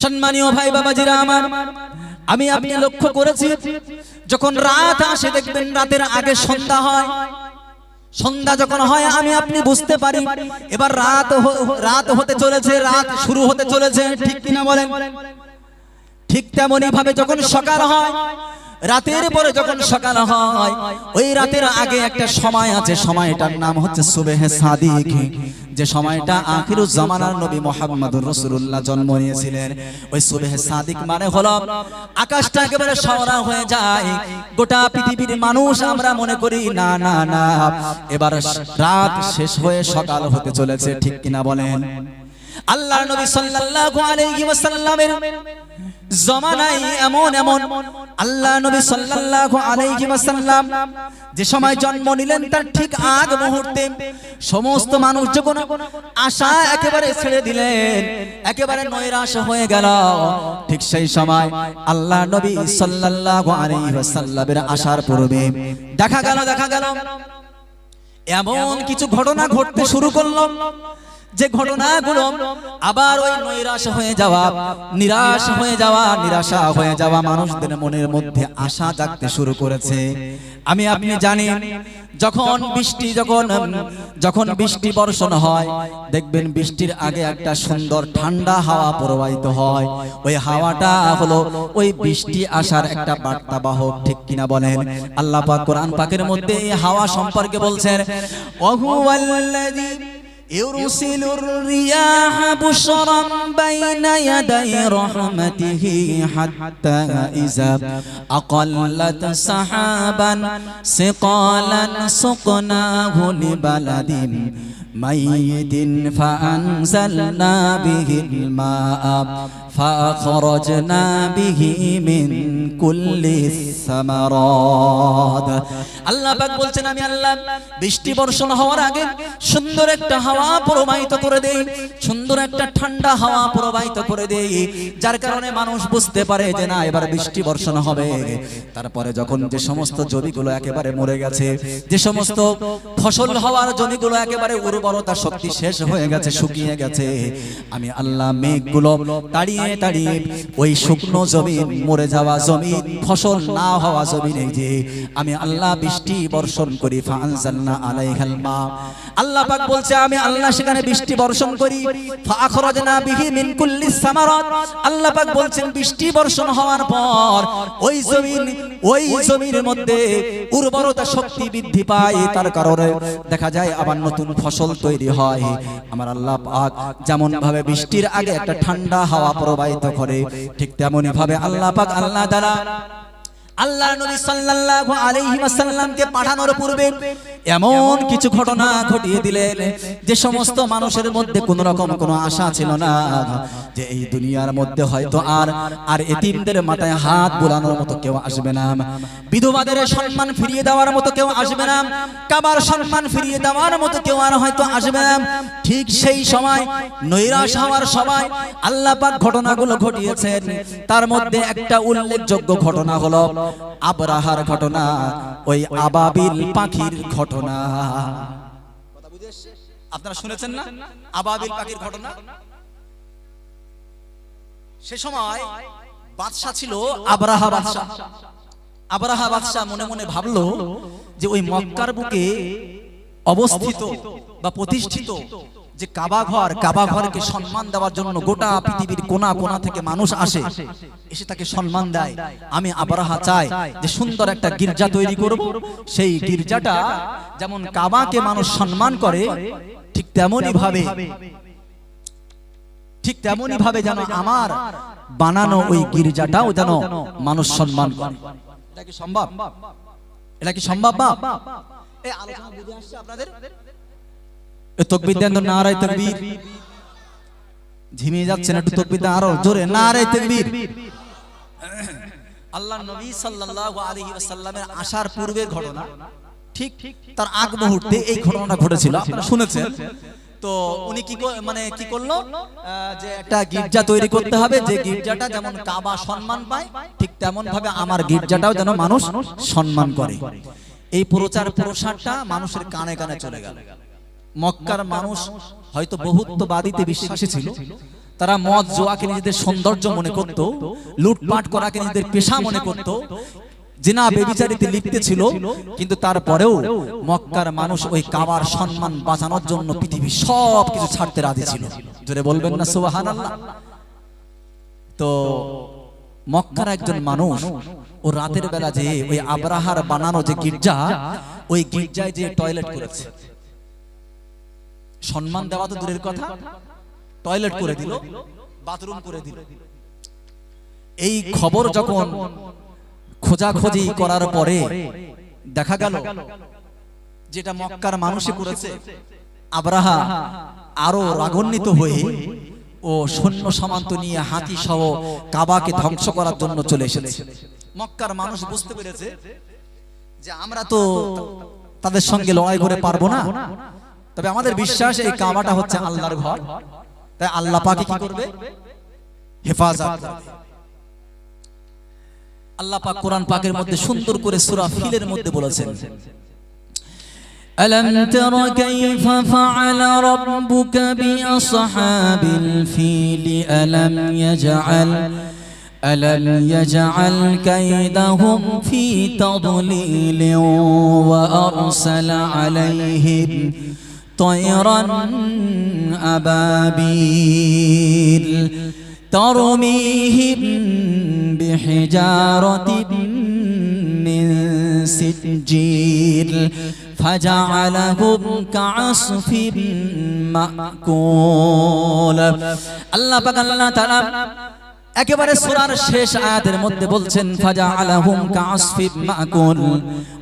সম্মানীয় ভাই বাবাজিরা আমার, আমি আপনি লক্ষ্য করেছি, যখন রাত আসে, দেখবেন রাতের আগে সন্ধ্যা হয়। সন্ধ্যা যখন হয়, আমি আপনি বুঝতে পারি, এবার রাত রাত হতে চলেছে, রাত শুরু হতে চলেছে, ঠিক কিনা বলেন? ঠিক তেমনই ভাবে যখন সকাল হয়, রাতের পরে যখন সকাল হয়, ওই রাতের আগে একটা সময় আছে, সময়টার নাম হচ্ছে সুবেহে সাদিক। যে সময়টা আখিরু জামানার নবী মোহাম্মদুর রসুল্লাহ জন্ম নিয়েছিলেন। ওই সুবেহ সাদিক মানে হলো আকাশটা একেবারে সরা হয়ে যায়। গোটা পৃথিবীর মানুষ আমরা মনে করি না না না এবার রাত শেষ হয়ে সকাল হতে চলেছে ঠিক কিনা বলেন? আল্লাহ নবী সাল্লাল্লাহু আলাইহি ওয়াসাল্লামের জমানায় এমন এমন আল্লাহ নবী সাল্লাল্লাহু আলাইহি ওয়াসাল্লাম যে সময় জন্ম নিলেন তার ঠিক আগ মুহূর্তে সমস্ত মানুষ যখন আশা একেবারে ছেড়ে দিলেন, একেবারে নৈরাশ হয়ে গেল। ঠিক সেই সময় আল্লাহ নবী সাল্লাল্লাহু আলাইহি ওয়াসাল্লামের আসার পূর্বে দেখা গেল দেখা গেল। এমন কিছু ঘটনা ঘটতে শুরু করল। যে ঘটনাগুলো আবার ওই নৈরাশ হয়ে যাওয়া, নিরাশ হয়ে যাওয়া, নিরাশা হয়ে যাওয়া মানুষদের মনের মধ্যে আশা জাগতে শুরু করেছে। আমি, আপনি জানি যখন বৃষ্টি যখন যখন বৃষ্টি বর্ষণ হয়, দেখবেন বৃষ্টির আগে একটা সুন্দর ঠান্ডা হাওয়া প্রবাহিত হয়। ওই হাওয়াটা হলো ওই বৃষ্টি আসার একটা বার্তা বাহক ঠিক কিনা বলেন? আল্লাহ পাক কোরআন পাকের মধ্যে এই হাওয়া সম্পর্কে বলছেন, ওহুয়াল্লাযী يرسل الرياح بشرا بين يدي رحمته حتى إذا أقلت سحابا ثقالا سقناه لبلد ميت فأنزلنا به الماء فأخرجنا به من كل الثمرات আল্লাহ পাক বলছেন আমি আল্লাহ বৃষ্টি বর্ষণ হওয়ার আগে সুন্দর একটা হাওয়া প্রবাহিত করে দেই সুন্দর একটা ঠান্ডা হাওয়া প্রবাহিত করে দেই যার কারণে মানুষ বুঝতে পারে যে না এবার বৃষ্টি বর্ষণ হবে। তারপরে যখন যে সমস্ত জমিগুলো একেবারে মরে গেছে যে সমস্ত ফসল হওয়ার জমিগুলো একেবারে উর্বরতা শক্তি শেষ হয়ে গেছে শুকিয়ে গেছে। আমি আল্লাহ মেঘগুলো তাড়িয়ে তাড়িয়ে ওই শুকনো জমি মরে যাওয়া জমি ফসল না হওয়া জমিনে যে আমি আল্লাহ বৃষ্টি বর্ষণ করি ফানজালনা আলাইহাল মা। আল্লাহ পাক বলছে, আমি আল্লাহ সেখানে বৃষ্টি বর্ষণ করি ফাখরাজনা বিহি মিন কুল্লি সামারাত। আল্লাহ পাক বলছেন, বৃষ্টি বর্ষণ হওয়ার পর ওই জমিন, ওই জমির মধ্যে উর্বরতা শক্তি বৃদ্ধি পায় তার কারণে দেখা যায় আবার নতুন ফসল তৈরি হয়। আমার আল্লাহ পাক যেমন ভাবে বৃষ্টির আগে একটা ঠান্ডা হাওয়া প্রবাহিত করে, ঠিক তেমনি ভাবে আল্লাহ পাক আল্লাহ দ্বারা আল্লাহ নবী সাল্লাল্লাহু আলাইহি ওয়াসাল্লামকে পাঠানোর পূর্বে এমন কিছু ঘটনা ঘটিয়ে দিলেন যে সমস্ত মানুষের মধ্যে কোন রকম কোনো আশা ছিল না যে এই দুনিয়ার মধ্যে হয়তো আর আর এতিমদের মাথায় হাত বোলানোর মতো কেউ আসবে না। বিধবাদের সম্মান ফিরিয়ে দেওয়ার মতো কেউ আসবে না। কাবার সম্মান ফিরিয়ে দেওয়ার মতো কেউ আর হয়তো আসবে না। ঠিক সেই সময় নৈরাশ হওয়ার সময় আল্লাহ পাক ঘটনাগুলো ঘটিয়েছেন। তার মধ্যে একটা উল্লেখযোগ্য ঘটনা হলো আবরাহার ঘটনা ওই আবাবিল পাখির ঘটনা? আপনারা শুনেছেন না? আবাবিল পাখির ঘটনা? সে সময় বাদশা ছিল আবরাহা বাদশা আবরাহা বাদশা মনে মনে ভাবলো যে ওই মক্কার বুকে অবস্থিত বা প্রতিষ্ঠিত যে কাবা ঘর, কাবা ঘরকে সম্মান দেওয়ার জন্য গোটা পৃথিবীর কোনা কোনা থেকে মানুষ আসে, এসে তাকে সম্মান দেয়। আমি আবরাহা চাই যে সুন্দর একটা গির্জা তৈরি করব সেই গির্জাটা যেমন কাবাকে মানুষ সম্মান করে, ঠিক তেমনই ভাবে, ঠিক তেমনই ভাবে যেন আমার বানানো ওই গির্জাটাও যেন মানুষ সম্মান করে। এটা কি সম্ভব? এটা কি সম্ভব বাপ? এই আলোচনা আসছে আপনাদের? আসার ঘটনা, ঠিক তার আগ মুহূর্তে এই ঘটনাটা ঘটেছিল শুনেছেন। তো উনি কি মানে কি করল? যে একটা গির্জা তৈরি করতে হবে, যে গির্জাটা যেমন কাবা সম্মান পায়, ঠিক তেমন ভাবে আমার গির্জাটাও যেন মানুষ সম্মান করে। এই প্রচার প্রসারটা মানুষের কানে কানে চলে গেল। মক্কার মানুষ হয়তো বহুত্ববাদীতে বিশ্বাসী ছিল। তারা মদ জোয়াকে নিজেদের সৌন্দর্য মনে করত লুটপাট করাকে নিজেদের পেশা মনে করত। জিনা বেবিচারিতে লিপ্তে ছিল কিন্তু তারপরেও মক্কার মানুষ ওই কাবার সম্মান বাঁচানোর জন্য পৃথিবী সব কিছু ছাড়তে রাজি ছিল। জোরে বলবেন না সুবাহান তো মক্কার একজন মানুষ ও রাতের বেলা যে ওই আবরাহার বানানো যে গির্জা ওই গির্জায় যে টয়লেট করেছে। সম্মান দেওয়া তো দূরের কথা। টয়লেট করে দিল বাথরুম করে দিল। এই খবর যখন খোঁজাখোঁজি করার পরে দেখা গেল যেটা মক্কার মানুষে করেছে, আবরাহা আরও রাগান্বিত হয়ে ও সৈন্য সামান্ত নিয়ে হাতি সহ কাবাকে ধ্বংস করার জন্য চলে এসেছে। মক্কার মানুষ বুঝতে পেরেছে যে আমরা তো তাদের সঙ্গে লড়াই করে পারব না। তবে আমাদের বিশ্বাস এই কাবাটা হচ্ছে আল্লাহর ঘর তাই আল্লাহ পাকে কি করবে হেফাজত করবে আল্লাহ পাক কোরআন পাকের মধ্যে সুন্দর করে সূরা ফিলের মধ্যে বলেছেন ألم تر كيف فعل ربك بأصحاب الفيل ألم يجعل ألم يجعل كيدهم في تضليل وأرسل عليهم طيرا أبابيل ترميهم بحجارة من سجيل فجعلهم كعصف مأكول الله بك الله تعالى একেবারে সূরার শেষ আয়াতের মধ্যে বলছেন ফাজা আলাহুম কাসফিব মাকুল।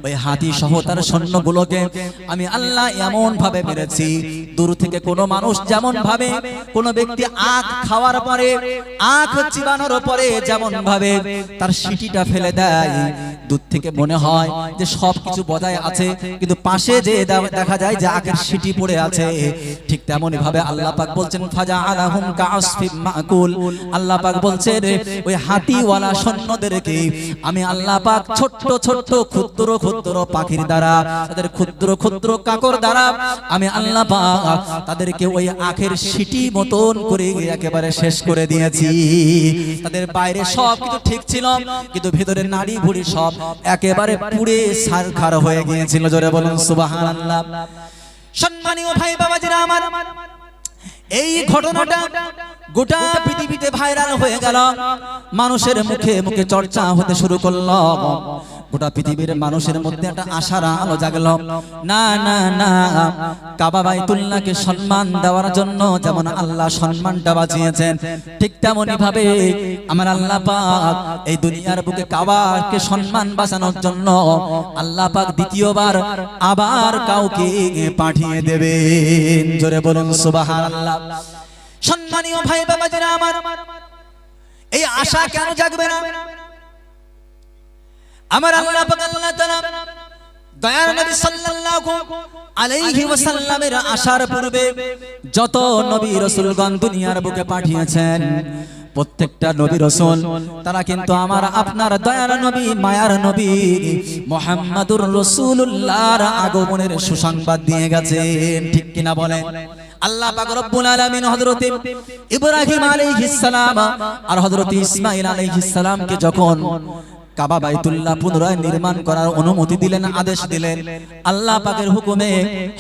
ওই হাতি সহ তার সৈন্যগুলোকে আমি আল্লাহ এমন ভাবে মেরেছি, দূর থেকে কোন মানুষ যেমন ভাবে কোন ব্যক্তি আখ খাওয়ার পরে, আখ চিবানোর পরে যেমন ভাবে তার সিটিটা ফেলে দেয়। দূর থেকে মনে হয় যে সবকিছু বজায় আছে, কিন্তু পাশে যে দেখা যায় যে আখের সিটি পড়ে আছে। ঠিক তেমনই ভাবে আল্লাহ পাক বলছেন ফাজা আলাহুম কাসফিব মাকুল। আল্লাহ পাক বলছেন ওই হাতিওয়ালা সৈন্যদেরকে আমি আল্লাহ পাক ছোট্ট ছোট্ট ক্ষুদ্র ক্ষুদ্র পাখির দ্বারা তাদের ক্ষুদ্র ক্ষুদ্র কাকর দ্বারা আমি আল্লাহ পাক তাদেরকে ওই আখের সিটি মতন করে একেবারে শেষ করে দিয়েছি। তাদের বাইরে সব কিছু ঠিক ছিল কিন্তু ভিতরে নাড়ি ভুড়ি সব একেবারে পুড়ে সারখার হয়ে গিয়েছিল জোরে বলুন সুবহানাল্লাহ। সম্মানীয় ভাই বাবাজিরা আমার এই ঘটনাটা গোটা পৃথিবীতে ভাইরাল হয়ে গেল। মানুষের মুখে মুখে চর্চা হতে শুরু করল। গোটা পৃথিবীর মানুষের মধ্যে একটা আশার আলো জাগলো না না না কাবা বাইতুল্লাহকে সম্মান দেওয়ার জন্য যেমন আল্লাহ সম্মানটা বাঁচিয়েছেন ঠিক তেমনই ভাবে আমার আল্লাহ পাক এই দুনিয়ার বুকে কাবাকে সম্মান বাঁচানোর জন্য আল্লাহ পাক দ্বিতীয়বার আবার কাউকে পাঠিয়ে দেবেন জোরে বলুন সুবহানাল্লাহ সম্মানীয় ভাই বাবাজিরা আমার এই আশা কেন জাগবে না আমার আল্লাহ পাক আল্লাহ তাআলা দয়ার নবী সাল্লাল্লাহু আলাইহি ওয়াসাল্লামের আশার পূর্বে যত নবী রাসূলগণ দুনিয়ার বুকে পাঠিয়েছেন, প্রত্যেকটা নবী রসুল, তারা কিন্তু আমার আপনার দয়ার নবী, মায়ার নবী, মোহাম্মদুর রসুল্লাহর আগমনের সুসংবাদ দিয়ে গেছেন। ঠিক কিনা বলেন? আল্লাহ পাক রব্বুল আলামিন হযরত ইব্রাহিম আলাইহিস সালাম আর হযরত ইসমাঈল আলাইহিস সালামকে যখন কাবা বাইতুল্লাহ পুনরায় নির্মাণ করার অনুমতি দিলেন আদেশ দিলেন। আল্লাহ পাকের হুকুমে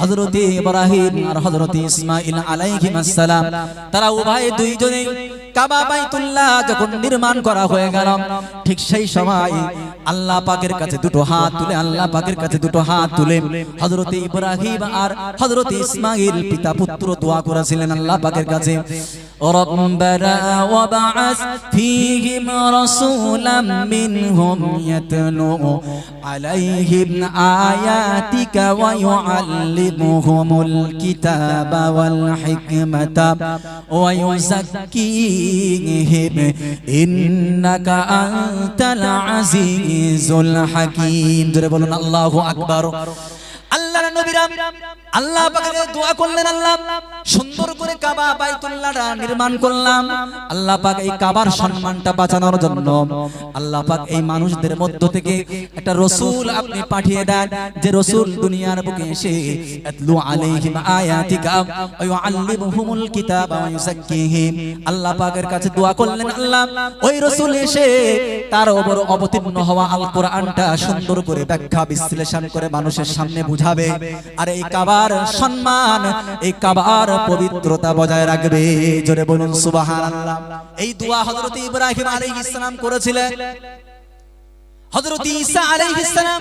হযরত ইব্রাহিম আর হযরত ইসমাঈল আলাইহিস সালাম তারা উভয় দুইজনে কাবা বাইতুল্লাহ যখন নির্মাণ করা হয়ে গেল ঠিক সেই সময় আল্লাহ পাকের কাছে দুটো হাত তুলে আল্লাহ পাকের কাছে দুটো হাত তুলে হযরত ইব্রাহিম আর হযরত ইসমাঈল পিতা পুত্র দোয়া করেছিলেন আল্লাহ পাকের কাছে। ربنا وبعث فيهم رسولا منهم يتلو عليهم آياتك ويعلمهم الكتاب والحكمة ويزكيهم إنك أنت العزيز الحكيم الله أكبر الله نبي আল্লাহ পাকের দোয়া করলেন, আল্লাহ, সুন্দর করে কাবা বাইতুল্লাহটা নির্মাণ করলাম। আল্লাহ পাক এই কাবার সম্মানটা বাঁচানোর জন্য আল্লাহ পাক এই মানুষদের মধ্য থেকে একটা রসুল আপনি পাঠিয়ে দেন, যে রসুল দুনিয়ার বুকে এসে, আতলু আলাইহিম আয়াতিকা ওয়া ইউআল্লিমুহুমুল কিতাবা ওয়া ইউযাক্কিহিম। আল্লাহ পাকের কাছে দোয়া করলেন, আল্লাহ, ওই রসুল এসে তার উপর অবতীর্ণ হওয়া আল কোরআনটা সুন্দর করে ব্যাখ্যা বিশ্লেষণ করে মানুষের সামনে বুঝাবে। আর এই কাবার সম্মান, এই কাবার পবিত্রতা বজায় রাখবে। জোরে বলুন, সুবহানাল্লাহ। এই দোয়া হযরত ইব্রাহিম আলাইহিস ইসলাম করেছিলেন। হযরত ঈসা আলাইহিস সালাম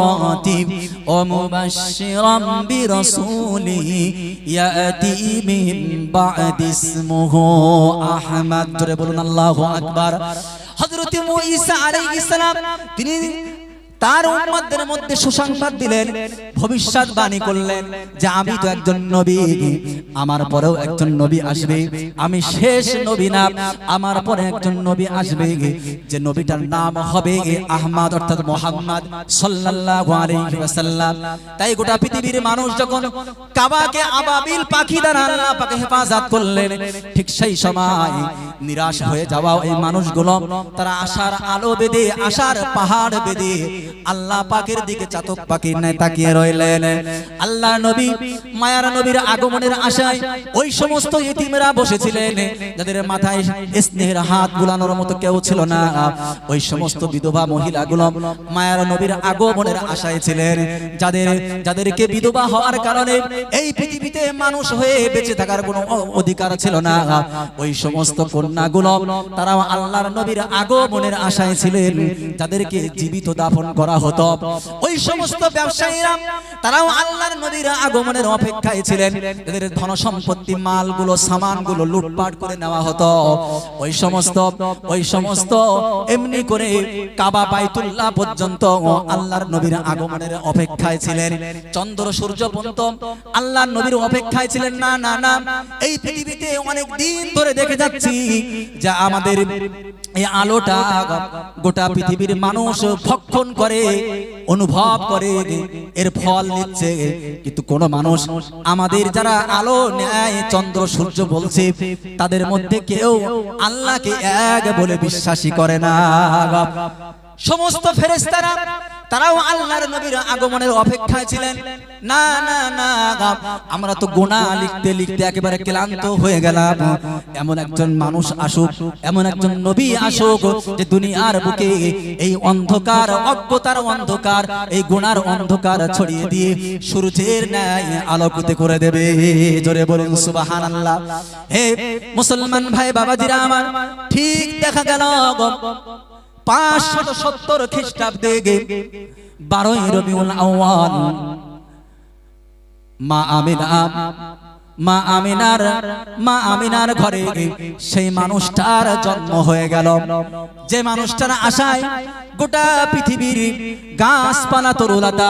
مراتب ومبشرا برسوله يأتي من بعد اسمه أحمد تربلون الله أكبر حضرت موسى عليه السلام তার উম্মতদের মধ্যে সুসংবাদ দিলেন, ভবিষ্যৎবাণী করলেন যে আমি তো একজন নবী, আমার পরেও একজন নবী আসবে, আমি শেষ নবী না, আমার পরে একজন নবী আসবে, যে নবীটার নাম হবে আহমদ, অর্থাৎ মোহাম্মদ সাল্লাল্লাহু আলাইহি ওয়াসাল্লাম। তাই গোটা পৃথিবীর মানুষ যখন কাবাকে আবাবিল পাখি দ্বারা আল্লাহ পাকে হেফাজত করলেন, ঠিক সেই সময় নিরাশ হয়ে যাওয়া এই মানুষগুলো, তারা আশার আলো বেঁধে, আশার পাহাড় বেঁধে আল্লাহ পাকের দিকে চাতক পাখির ন্যায় তাকিয়ে রইলেন। আল্লাহ নবী মায়ার নবীর আগমনের আশায় ওই সমস্ত ইতিমেরা বসেছিলেন। যাদের মাথায় স্নেহের হাত বুলানোর মতো কেউ ছিল না। ওই সমস্ত বিধবা মহিলাগুলো মায়ার নবীর আগমনের আশায় ছিলেন। যাদের যাদেরকে বিধবা হওয়ার কারণে এই পৃথিবীতে মানুষ হয়ে বেঁচে থাকার কোনো অধিকার ছিল না। ওই সমস্ত কন্যাগুলো তারাও আল্লাহর নবীর আগমনের আশায় ছিলেন। যাদেরকে জীবিত দাফন করা হতো। ওই সমস্ত ব্যবসায়ীরা, তারাও আল্লাহর নবীর আগমনের অপেক্ষায় ছিলেন। যাদের ধন সম্পত্তি মালগুলো, সামানগুলো লুটপাট করে নেওয়া হতো। ওই সমস্ত ওই সমস্ত, এমনি করে কাবা বাইতুল্লাহ পর্যন্ত আল্লাহর নবীর আগমনের অপেক্ষায় ছিলেন। চন্দ্র, সূর্য পর্যন্ত আল্লাহর নবীর অপেক্ষায় ছিলেন। না না না, এই পৃথিবীতে অনেক দিন ধরে দেখে যাচ্ছি যা আমাদের এই আলোটা গোটা পৃথিবীর মানুষ ভক্ষণ করে। অনুভব করে, এর ফল নিচ্ছে। কিন্তু কোন মানুষ আমাদের যারা আলো, ন্যায়, চন্দ্র, সূর্য বলছে, তাদের মধ্যে কেউ আল্লাহকে এক বলে বিশ্বাসী করে না। সমস্ত ফেরেশতারা, তারাও আল্লাহর নবীর আগমনের অপেক্ষায় ছিলেন। না না না আমরা তো গোনা লিখতে লিখতে একেবারে ক্লান্ত হয়ে গেলাম। এমন একজন মানুষ আসুক, এমন একজন নবী আসুক যে দুনিয়ার বুকে এই অন্ধকার, অজ্ঞতার অন্ধকার, এই গোনার অন্ধকার ছড়িয়ে দিয়ে সূর্যের ন্যায় আলোকিত করে দেবে। জোরে বলুন, সুবহানাল্লাহ। হে মুসলমান ভাই, বাবাজিরা আমার, ঠিক দেখা গেল। পাঁচশত সত্তর খ্রিস্টাব্দে বারোই রবিউল আউয়াল মা আমিনা মা আমিনার মা আমিনার ঘরে সেই মানুষটার জন্ম হয়ে গেল। যে মানুষটার আশায় গোটা পৃথিবীর গাছপালা, তরুলতা,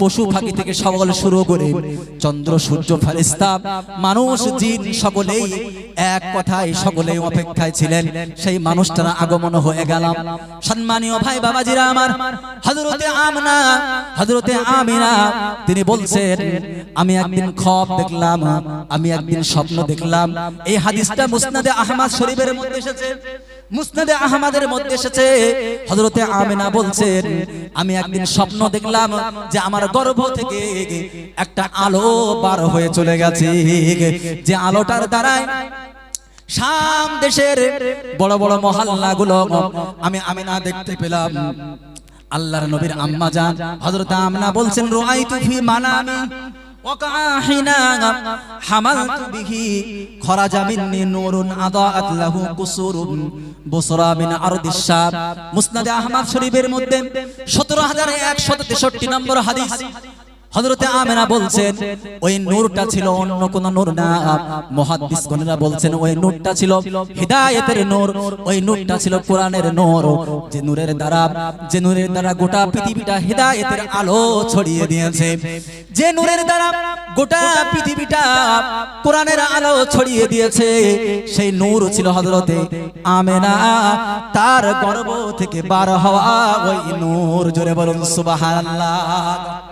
পশু পাখি থেকে সকল শুরু করে চন্দ্র, সূর্য ফারিস্তা মানুষ, জিন সকলেই এক কথায় সকলেই অপেক্ষায় ছিলেন। সেই মানুষটার আগমন হয়ে গেলাম সম্মানীয় ভাই বাবাজিরা আমার, হযরতে আমনা, হযরতে আমিনা, তিনি বলছেন, আমি একদিন খব দেখলাম। আমি একদিন স্বপ্ন দেখলাম। এই হাদিসটা মুসনাদে আহমদ শরীফের মধ্যে এসেছে। মুসনাদে আহমদের মধ্যে এসেছে। হযরতে আমিনা বলছেন আমি একদিন স্বপ্ন দেখলাম যে আমার গর্ভ থেকে একটা আলো বার হয়ে চলে গেছে। যে আলোটার দ্বারাই শাম দেশের বড় বড় মহল্লাগুলো আমি আমিনা দেখতে পেলাম। আল্লাহর নবীর আম্মা জান হযরত আমিনা বলছেন রুআইতু ফি মানামি হামালতু বিহি খরাজা মিন্নি নূরুন আদাআত লাহু কুসুরুন বুসরা মিন আরদিস আহমদ শরীফের মধ্যে 17163 নম্বর হাদিস। হযরতে আমেনা বলছেন ওই নূরটা ছিল অন্য কোন নূর না। মুহাদ্দিস গণেরা বলছেন ওই নূরটা ছিল হিদায়াতের নূর। ওই নূরটা ছিল কোরআনের নূর। যে নূরের দ্বারা যে নূরের দ্বারা গোটা পৃথিবীটা হিদায়াতের আলো ছড়িয়ে দিয়েছে। যে নূরের দ্বারা গোটা পৃথিবীটা কোরআনের আলো ছড়িয়ে দিয়েছে। সেই নূর ছিল হযরতে আমেনা। তার গর্ভ থেকে বার হওয়া ওই নূর। জোরে বলুন সুবহানাল্লাহ।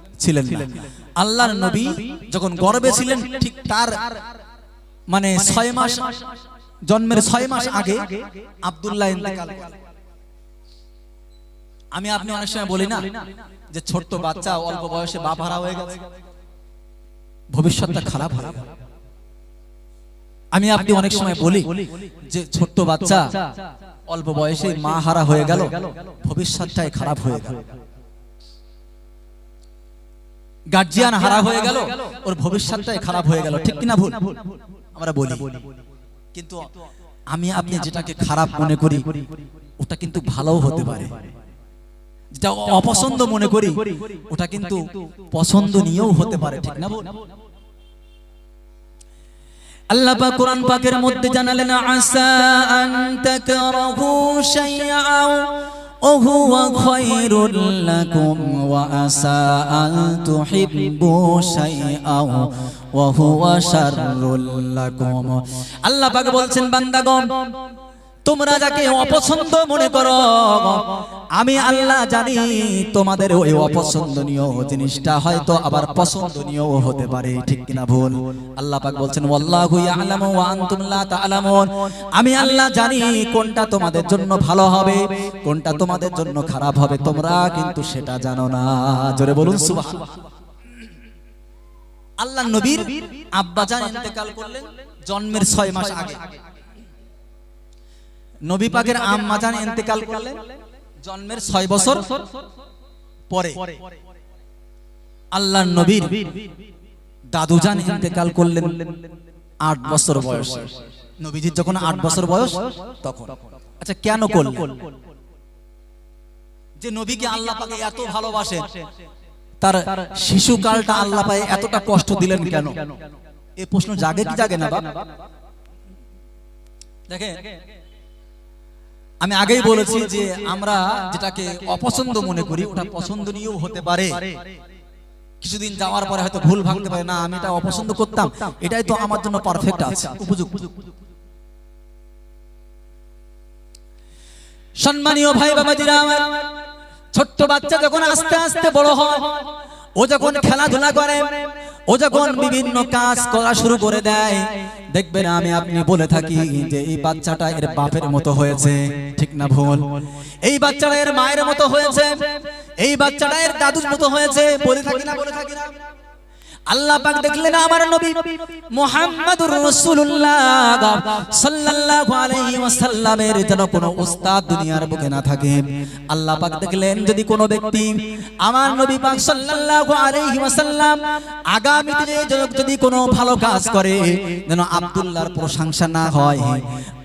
ছিলেন আল্লাহর নবী যখন গর্ভে ছিলেন ঠিক তার মানে ছয় মাস জন্মের ছয় মাস আগে আব্দুল্লাহ। আমি আপনি অনেক সময় বলি না যে ছোট্ট বাচ্চা অল্প বয়সে বাপ হারা হয়ে গেছে ভবিষ্যৎটা খারাপ হয়ে আমি আপনি অনেক সময় বলি যে ছোট্ট বাচ্চা অল্প বয়সে মা হারা হয়ে গেল। ভবিষ্যৎটাই খারাপ হয়ে গেল। গার্জিয়ান হারা হয়ে গেল ওর ভবিষ্যৎটাই খারাপ হয়ে গেল ঠিক কিনা ভুল? আমরা বলি। কিন্তু আমি আপনি যেটাকে খারাপ মনে করি ওটা কিন্তু ভালোও হতে পারে। যেটা অপছন্দ মনে করি ওটা কিন্তু পছন্দ নিয়েও হতে পারে ঠিক না বল আল্লাহ পাক কোরআন পাকের মধ্যে জানালেন আসা আন তাকরাহু শাইআও وهو خير لكم وعسى أن تحبوا شيئا وهو شر لكم আল্লাহ পাক বলছেন বান্দাগণ তোমরা যাকে অপছন্দ মনে করো, আমি আল্লাহ জানি তোমাদের ওই অপছন্দনীয় জিনিসটা হয়তো আবার পছন্দনীয় হতে পারে, ঠিক কিনা ভুল? আল্লাহ পাক বলছেন, ওয়াল্লাহু ইয়ালামু ওয়া আনতুম লা তা'লামুন। আমি আল্লাহ জানি কোনটা তোমাদের জন্য ভালো হবে, কোনটা তোমাদের জন্য খারাপ হবে, তোমরা কিন্তু সেটা জানো না। জোরে বলুন, সুবহানাল্লাহ। আল্লাহ নবীর আব্বাজান ইন্তেকাল করলেন জন্মের ছয় মাস আগে। নবী পাকের আম্মাজান ইন্তেকাল করলেন জন্মের ছয় বছর পরে। আল্লাহ নবীর দাদু দাদুজান ইন্তেকাল করলেন আট বছর বয়স। নবীজির যখন আট বছর বয়স তখন। আচ্ছা কেন করলেন? যে নবীকে আল্লাহ পাকে এত ভালোবাসেন তার শিশুকালটা আল্লাহ পায়ে এতটা কষ্ট দিলেন কেন? এই প্রশ্ন জাগে কি জাগে না বাপ? দেখে আমি আগেই বলেছি যে আমরা যেটাকে অপছন্দ মনে করি ওটা পছন্দনীয় হতে পারে। কিছুদিন যাওয়ার পরে হয়তো ভুল ভাঙতে পারে। না আমি এটা অপছন্দ করতাম। এটাই তো আমার জন্য পারফেক্ট আছে উপযুক্ত। সম্মানীয় ভাই বাবাজিরা আমার ছোট্ট বাচ্চা যখন আস্তে আস্তে বড় হয় ও যখন খেলাধুলা করে ও যখন বিভিন্ন কাজ করা শুরু করে দেয় দেখবেন আমি আপনি বলে থাকি যে এই বাচ্চাটা এর বাপের মতো হয়েছে। ঠিক না ভুল? এই বাচ্চাটা এর মায়ের মতো হয়েছে। এই বাচ্চাটা এর দাদুর মতো হয়েছে বলে থাকি না বলে থাকি না। আল্লাহ দেখলেন আমার নবী সাল্লাল্লাহু আলাইহি ওয়াসাল্লামের যেন কোনো উস্তাদ দুনিয়ার বুকে না থাকে। দেখলেন, যদি কোনো ব্যক্তি আমার নবী পাক সাল্লাল্লাহু আলাইহি ওয়াসাল্লাম আগামীতে যদি কোনো ভালো কাজ করে, যেন আব্দুল্লাহর প্রশংসা না হয়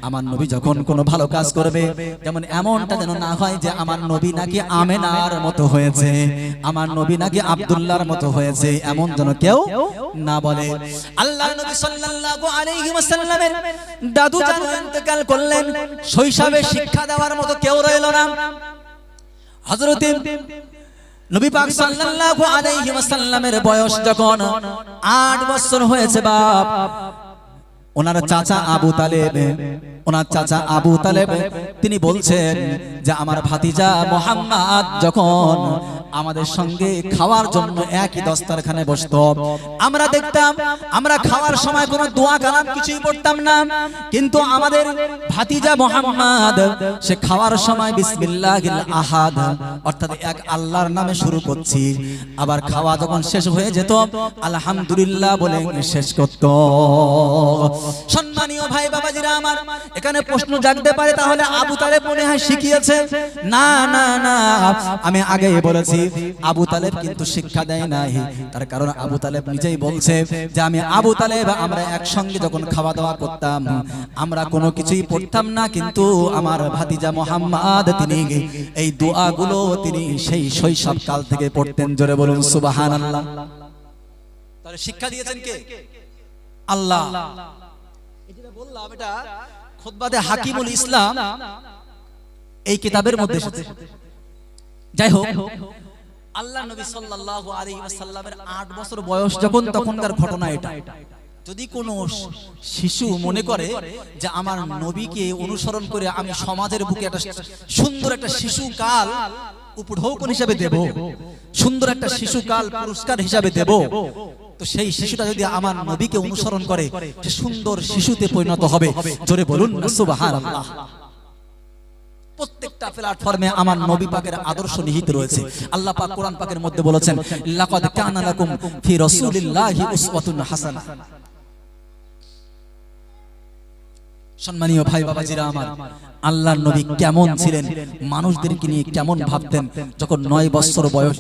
আমার নবী যখন কোনো ভালো কাজ করবে, যেমন এমনটা যেন না হয় যে আমার নবী নাকি আমেনার মতো হয়েছে, আমার নবী নাকি আব্দুল্লাহর মতো হয়েছে, এমন যেন কেউ না বলে। আল্লাহ নবী সাল্লাল্লাহু আলাইহি ওয়াসাল্লামের দাদু জান ইন্তেকাল করলেন, শৈশবে শিক্ষা দেওয়ার মতো কেউ রইল না। হযরত নবী পাক সাল্লাল্লাহু আলাইহি ওয়াসাল্লামের বয়স যখন 8 বছর হয়েছে বাপ, ওনার চাচা আবু তালেব ওনার চাচা আবু তালেব তিনি বলছেন যে আমার ভাতিজা মোহাম্মদ যখন আমাদের সঙ্গে খাওয়ার জন্য একই দস্তারখানে বসতো। আমরা দেখতাম আমরা খাওয়ার সময় কোনো দোয়া কালাম কিছুই পড়তাম না। কিন্তু আমাদের ভাতিজা মোহাম্মদ সে খাওয়ার সময় বিসমিল্লাহিল আহাদ অর্থাৎ এক আল্লাহর নামে শুরু করছি। আবার খাওয়া যখন শেষ হয়ে যেত আলহামদুলিল্লাহ বলে শেষ করত। সম্মানীয় ভাই বাবাজিরা আমার এখানে প্রশ্ন জাগতে পারে তাহলে আবু তালেব মনে হয় শিখিয়েছে। না না না আমি আগে বলেছি আবু তালেব কিন্তু শিক্ষা দেয় নাই। তার কারণ আবু তালেব নিজেই বলছে যে আমি আবু তালেব আমরা একসঙ্গে যখন খাওয়া দাওয়া করতাম আমরা কোনো কিছুই পড়তাম না কিন্তু আমার ভাতিজা মোহাম্মদ তিনি এই দোয়াগুলো তিনি সেই শৈশব কাল থেকে পড়তেন জোরে বলুন সুবহানাল্লাহ। তাহলে শিক্ষা দিয়েছেন কে? আল্লাহ। বললাম এটা খুতবাতে হাকিমুল ইসলাম এই কিতাবের মধ্যে এসেছে যাই হোক আল্লাহ নবী সাল্লাল্লাহু আলাইহি ওয়াসাল্লামের 8 বছর বয়স যখন তখনকার ঘটনা এটা। যদি কোনো শিশু মনে করে যে আমার নবীকে অনুসরণ করে আমি সমাজের বুকে একটা সুন্দর একটা শিশুকাল উপঢৌকন হিসাবে দেব। সুন্দর একটা শিশুকাল পুরস্কার হিসাবে দেব। তো সেই শিশুটা যদি আমার নবীকে অনুসরণ করে সে সুন্দর শিশুতে পরিণত হবে। জোরে বলুন সুবহানাল্লাহ। প্রত্যেকটা প্ল্যাটফর্মে আমার নবী পাকের আদর্শ নিহিত রয়েছে। আল্লাহ পাক কোরআন পাকের মধ্যে বলেছেন লাকাদ কানা লাকুম ফি রাসূলিল্লাহি উসওয়াতুন হাসানাহ সম্মানীয় ভাই বাবাজিরা আমার আল্লাহর নবী কেমন ছিলেন? মানুষদেরকে নিয়ে কেমন ভাবতেন? যখন নয় বছর বয়স